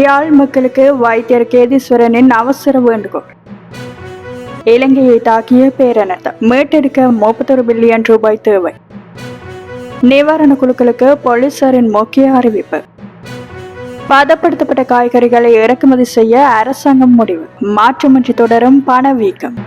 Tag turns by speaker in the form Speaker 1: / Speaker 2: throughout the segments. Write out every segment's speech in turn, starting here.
Speaker 1: யாழ் மக்களுக்கு வைத்தியர் கேதீஸ்வரனின் அவசர வேண்டுகோள் இலங்கையை தாக்கிய பேரணத்தை மீட்டெடுக்க முப்பத்தொரு பில்லியன் ரூபாய் தேவை நிவாரண குழுக்களுக்கு போலீசாரின் முக்கிய அறிவிப்பு பதப்படுத்தப்பட்ட காய்கறிகளை இறக்குமதி செய்ய அரசாங்கம் முடிவு மாற்றுமின்றி தொடரும் பணவீக்கம்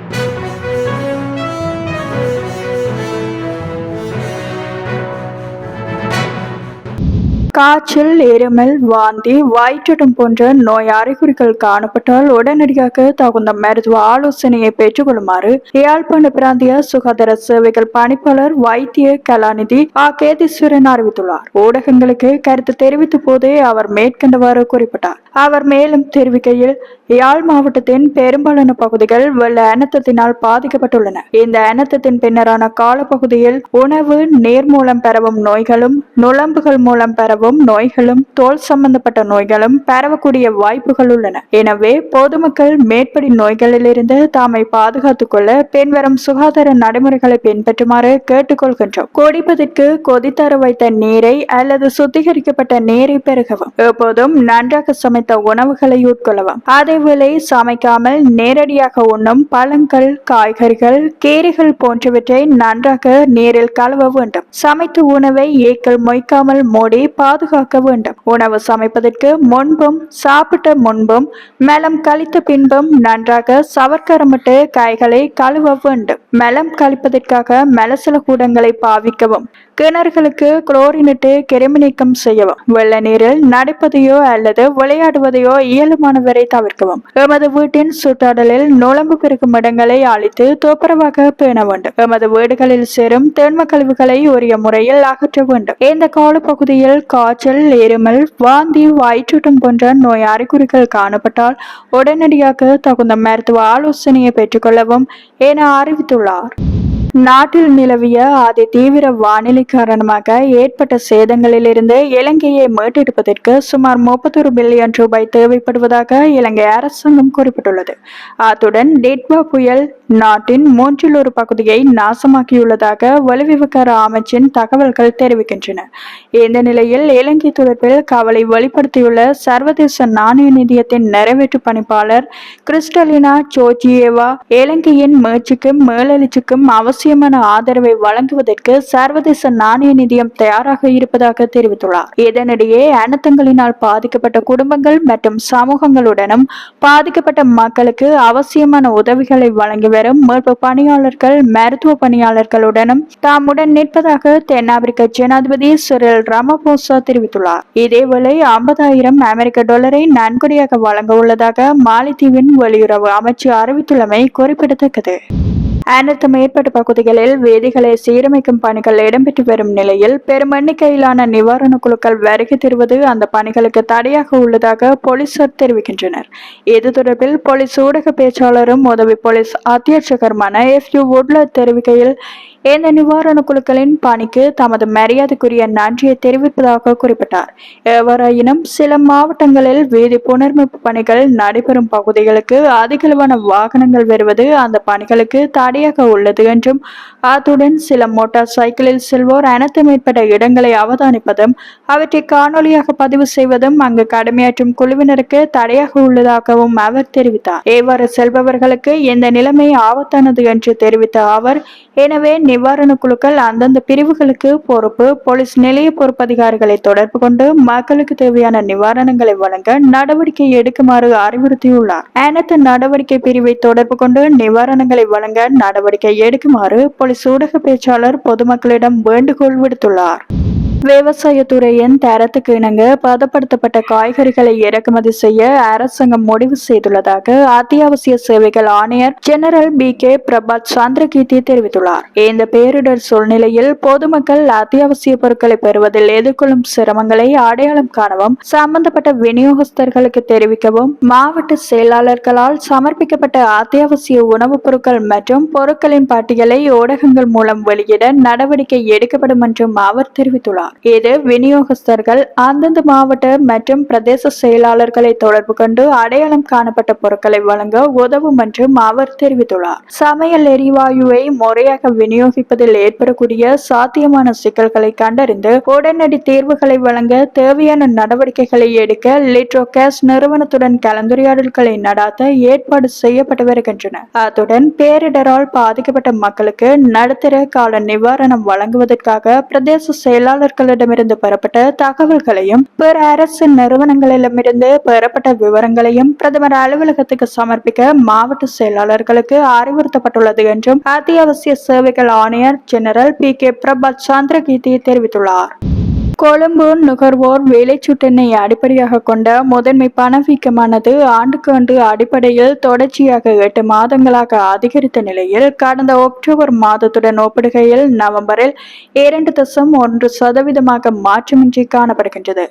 Speaker 1: காய்ச்சல் எருமல் வாந்தி வயிற்றிடம் போன்ற நோய் அறிகுறிகள் காணப்பட்டால் உடனடியாக தகுந்த மருத்துவ ஆலோசனையை கொள்ளுமாறு யாழ்ப்பாண பிராந்திய சுகாதார சேவைகள் பணிப்பாளர் வைத்திய கலாநிதி ஆ கேதீஸ்வரன் அறிவித்துள்ளார் ஊடகங்களுக்கு கருத்து தெரிவித்த போதே அவர் மேற்கண்டவாறு குறிப்பிட்டார் அவர் மேலும் தெரிவிக்கையில் யாழ் மாவட்டத்தின் பெரும்பாலான பகுதிகள் வெள்ள அனத்தத்தினால் பாதிக்கப்பட்டுள்ளன இந்த அனத்தத்தின் பின்னரான காலப்பகுதியில் உணவு நீர் மூலம் பெறவும் நோய்களும் நுழம்புகள் மூலம் பெறவும் நோய்களும் தோல் சம்பந்தப்பட்ட நோய்களும் பரவக்கூடிய வாய்ப்புகள் உள்ளன எனவே பொதுமக்கள் மேற்படி நோய்களிலிருந்து தாமை பாதுகாத்துக் கொள்ள பின்வரும் சுகாதார நடைமுறைகளை பின்பற்றுமாறு கேட்டுக்கொள்கின்றோம் கொடிப்பதற்கு கொதித்தர வைத்த நீரை அல்லது சுத்திகரிக்கப்பட்ட நீரை பெருகவும் எப்போதும் நன்றாக சமைத்த உணவுகளை உட்கொள்ளவும் அதை காய் சமைக்காமல் நேரடியாக உண்ணும் பழங்கள் காய்கறிகள் கீரைகள் போன்றவற்றை நன்றாக நீரில் கழுவ வேண்டும் சமைத்து உணவை ஏக்கள் மொய்க்காமல் மூடி பாதுகாக்க வேண்டும் உணவு சமைப்பதற்கு முன்பும் சாப்பிட்ட முன்பும் மெலம் கழித்த பின்பும் நன்றாக சவர்க்கரமிட்டு காய்களை கழுவ வேண்டும் மெலம் கழிப்பதற்காக மெலசல கூடங்களை பாவிக்கவும் கிணறுகளுக்கு குளோரினிட்டு கிருமி நீக்கம் செய்யவும் வெள்ள நீரில் நடப்பதையோ அல்லது விளையாடுவதையோ இயலுமானவரை தவிர்க்கவும் வளர்க்கவும் எமது வீட்டின் சுற்றடலில் நுழம்பு பெருக்கும் இடங்களை அழித்து துப்புரவாக பேண வேண்டும் எமது வீடுகளில் சேரும் தேன்ம கழிவுகளை உரிய முறையில் அகற்ற வேண்டும் இந்த கால பகுதியில் காய்ச்சல் எருமல் வாந்தி வயிற்றூட்டம் போன்ற நோய் அறிகுறிகள் காணப்பட்டால் உடனடியாக தகுந்த மருத்துவ ஆலோசனையை பெற்றுக்கொள்ளவும் என அறிவித்துள்ளார் நாட்டில் நிலவிய அதி தீவிர வானிலை காரணமாக ஏற்பட்ட சேதங்களிலிருந்து இலங்கையை மீட்டெடுப்பதற்கு சுமார் முப்பத்தொரு பில்லியன் ரூபாய் தேவைப்படுவதாக இலங்கை அரசாங்கம் குறிப்பிட்டுள்ளது அத்துடன் டெட்வா புயல் நாட்டின் மூன்றில் ஒரு பகுதியை நாசமாக்கியுள்ளதாக வலுவிவகார அமைச்சின் தகவல்கள் தெரிவிக்கின்றன இந்த நிலையில் இலங்கை தொடர்பில் கவலை வெளிப்படுத்தியுள்ள சர்வதேச நாணய நிதியத்தின் நிறைவேற்று பணிப்பாளர் கிறிஸ்டலினா ஜோஜியேவா இலங்கையின் முயற்சிக்கும் மேலெழுச்சிக்கும் அவசியம் அவசியமான ஆதரவை வழங்குவதற்கு சர்வதேச நாணய நிதியம் தயாராக இருப்பதாக தெரிவித்துள்ளார் இதனிடையே அனர்த்தங்களினால் பாதிக்கப்பட்ட குடும்பங்கள் மற்றும் சமூகங்களுடனும் பாதிக்கப்பட்ட மக்களுக்கு அவசியமான உதவிகளை வழங்கி வரும் மீட்பு பணியாளர்கள் மருத்துவ பணியாளர்களுடனும் தாமுடன் நிற்பதாக தென்னாப்பிரிக்க ஜனாதிபதி சிறில் ராமபோசா தெரிவித்துள்ளார் இதேவேளை ஐம்பதாயிரம் அமெரிக்க டாலரை நன்கொடையாக வழங்க உள்ளதாக மாலைத்தீவின் வெளியுறவு அமைச்சு அறிவித்துள்ளமை குறிப்பிடத்தக்கது அனைத்து மேற்பட்ட பகுதிகளில் வேதிகளை சீரமைக்கும் பணிகள் இடம்பெற்று வரும் நிலையில் பெரும் எண்ணிக்கையிலான நிவாரணக் குழுக்கள் வருகை தருவது அந்த பணிகளுக்கு தடையாக உள்ளதாக போலீசார் தெரிவிக்கின்றனர் இது தொடர்பில் போலீஸ் ஊடக பேச்சாளரும் உதவி போலீஸ் அத்தியட்சகருமான எஃப் யூ உட்ல தெரிவிக்கையில் இந்த நிவாரண குழுக்களின் பணிக்கு தமது மரியாதைக்குரிய நன்றியை தெரிவிப்பதாக குறிப்பிட்டார் எவராயினும் சில மாவட்டங்களில் வீதி புனர்மைப்பு பணிகள் நடைபெறும் பகுதிகளுக்கு அதிகளவான வாகனங்கள் வருவது அந்த பணிகளுக்கு தடையாக உள்ளது என்றும் அத்துடன் சில மோட்டார் சைக்கிளில் செல்வோர் அனைத்து மேற்பட்ட இடங்களை அவதானிப்பதும் அவற்றை காணொலியாக பதிவு செய்வதும் அங்கு கடமையாற்றும் குழுவினருக்கு தடையாக உள்ளதாகவும் அவர் தெரிவித்தார் இவ்வாறு செல்பவர்களுக்கு இந்த நிலைமை ஆபத்தானது என்று தெரிவித்த அவர் எனவே நிவாரண குழுக்கள் அந்தந்த பிரிவுகளுக்கு பொறுப்பு போலீஸ் நிலைய பொறுப்பு அதிகாரிகளை தொடர்பு கொண்டு மக்களுக்கு தேவையான நிவாரணங்களை வழங்க நடவடிக்கை எடுக்குமாறு அறிவுறுத்தியுள்ளார் அனைத்து நடவடிக்கை பிரிவை தொடர்பு கொண்டு நிவாரணங்களை வழங்க நடவடிக்கை எடுக்குமாறு போலீஸ் ஊடக பேச்சாளர் பொதுமக்களிடம் வேண்டுகோள் விடுத்துள்ளார் விவசாயத்துறையின் தரத்துக்கு இணங்க பதப்படுத்தப்பட்ட காய்கறிகளை இறக்குமதி செய்ய அரசாங்கம் முடிவு செய்துள்ளதாக அத்தியாவசிய சேவைகள் ஆணையர் general P K Prabath Chandrakeerthi தெரிவித்துள்ளார் இந்த பேரிடர் சூழ்நிலையில் பொதுமக்கள் அத்தியாவசிய பொருட்களை பெறுவதில் எதிர்கொள்ளும் சிரமங்களை அடையாளம் காணவும் சம்பந்தப்பட்ட விநியோகஸ்தர்களுக்கு தெரிவிக்கவும் மாவட்ட செயலாளர்களால் சமர்ப்பிக்கப்பட்ட அத்தியாவசிய உணவுப் பொருட்கள் மற்றும் பொருட்களின் பட்டியலை ஊடகங்கள் மூலம் வெளியிட நடவடிக்கை எடுக்கப்படும் என்றும் அவர் தெரிவித்துள்ளார் இது விநியோகஸ்தர்கள் அந்தந்த மாவட்ட மற்றும் பிரதேச செயலாளர்களை தொடர்பு கொண்டு அடையாளம் காணப்பட்ட பொருட்களை வழங்க உதவும் என்றும் அவர் தெரிவித்துள்ளார் சமையல் எரிவாயுவை முறையாக விநியோகிப்பதில் ஏற்படக்கூடிய சாத்தியமான சிக்கல்களை கண்டறிந்து உடனடி தீர்வுகளை வழங்க தேவையான நடவடிக்கைகளை எடுக்க லிட்ரோ கேஸ் நிறுவனத்துடன் கலந்துரையாடல்களை நடாத்த ஏற்பாடு செய்யப்பட்டு வருகின்றன அத்துடன் பேரிடரால் பாதிக்கப்பட்ட மக்களுக்கு நடுத்தர கால நிவாரணம் வழங்குவதற்காக பிரதேச செயலாளர்கள் மக்களிடமிருந்து பெறப்பட்ட தகவல்களையும் பிற அரசு நிறுவனங்களிடமிருந்து பெறப்பட்ட விவரங்களையும் பிரதமர் அலுவலகத்துக்கு சமர்ப்பிக்க மாவட்ட செயலாளர்களுக்கு அறிவுறுத்தப்பட்டுள்ளது என்றும் அத்தியாவசிய சேவைகள் ஆணையர் general P K Prabath Chandrakeerthi தெரிவித்துள்ளார் கொழும்பு நுகர்வோர் வேலைச்சுட்டினை அடிப்படையாக கொண்ட முதன்மை பணவீக்கமானது ஆண்டு அடிப்படையில் தொடர்ச்சியாக எட்டு மாதங்களாக அதிகரித்த நிலையில் கடந்த அக்டோபர் மாதத்துடன் ஒப்பிடுகையில் நவம்பரில் இரண்டு தசம் ஒன்று சதவீதமாக மாற்றமின்றி காணப்படுகின்றது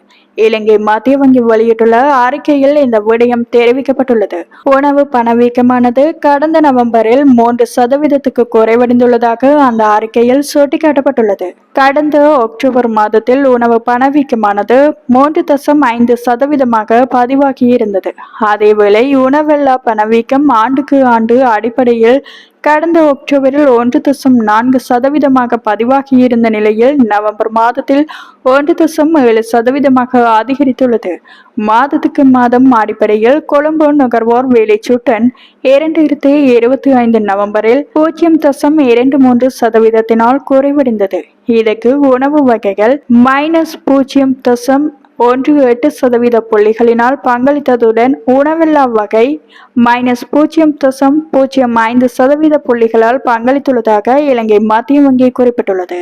Speaker 1: இலங்கை மத்திய வங்கி வெளியிட்டுள்ள அறிக்கையில் இந்த விடயம் தெரிவிக்கப்பட்டுள்ளது உணவு பணவீக்கமானது கடந்த நவம்பரில் மூன்று சதவீதத்துக்கு குறைவடைந்துள்ளதாக அந்த அறிக்கையில் சுட்டிக்காட்டப்பட்டுள்ளது கடந்த அக்டோபர் மாதத்தில் உணவு பணவீக்கமானது மூன்று தசம் ஐந்து சதவீதமாக பதிவாகியிருந்தது அதேவேளை உணவெல்லா பணவீக்கம் ஆண்டுக்கு ஆண்டு அடிப்படையில் கடந்த அக்டோபரில் ஒன்று தசம் நான்கு சதவீதமாக பதிவாகியிருந்த நிலையில் நவம்பர் மாதத்தில் ஒன்று தசம் ஏழு சதவீதமாக அதிகரித்துள்ளது மாதத்துக்கு மாதம் அடிப்படையில் கொழும்பு நுகர்வோர் வேலைச்சூட்டன் இரண்டாயிரத்தி இருபத்தி ஐந்து நவம்பரில் பூஜ்ஜியம் தசம் இரண்டு மூன்று சதவீதத்தினால் குறைவடைந்தது இதற்கு உணவு வகைகள் மைனஸ் பூஜ்ஜியம் தசம் ஒன்று எட்டு சதவீத புள்ளிகளினால் பங்களித்ததுடன் உணவில்லா வகை மைனஸ் பூஜ்ஜியம் தசம் பூஜ்ஜியம் ஐந்து சதவீத புள்ளிகளால் பங்களித்துள்ளதாக இலங்கை மத்திய வங்கி குறிப்பிட்டுள்ளது